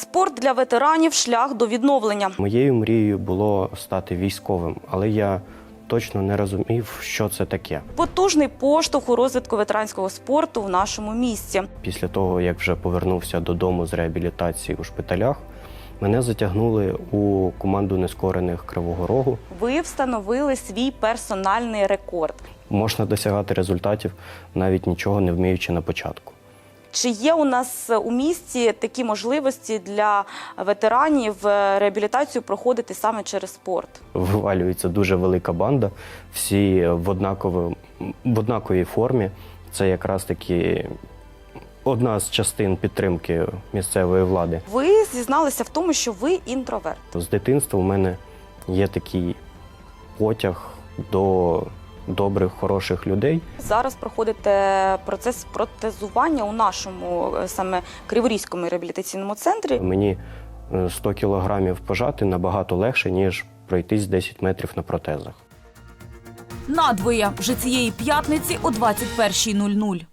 Спорт для ветеранів шлях до відновлення. Моєю мрією було стати військовим, але я точно не розумів, що це таке. Потужний поштовх у розвитку ветеранського спорту в нашому місті. Після того, як вже повернувся додому з реабілітації у шпиталях, мене затягнули у команду нескорених Кривого Рогу. Ви встановили свій персональний рекорд. Можна досягати результатів, навіть нічого не вміючи на початку. Чи є у нас у місті такі можливості для ветеранів е, реабілітацію проходити саме через спорт? Вивалюється дуже велика банда, всі в, однаково, в однаковій формі. Це якраз таки одна з частин підтримки місцевої влади. Ви зізналися в тому, що ви інтроверт. З дитинства у мене є такий потяг до добрих, хороших людей. Зараз проходите процес протезування у нашому е, саме Криворізькому реабілітаційному центрі. Мені е, 100 кілограмів пожати набагато легше, ніж пройтись 10 метрів на протезах. Надвоє вже цієї п'ятниці о 21.00.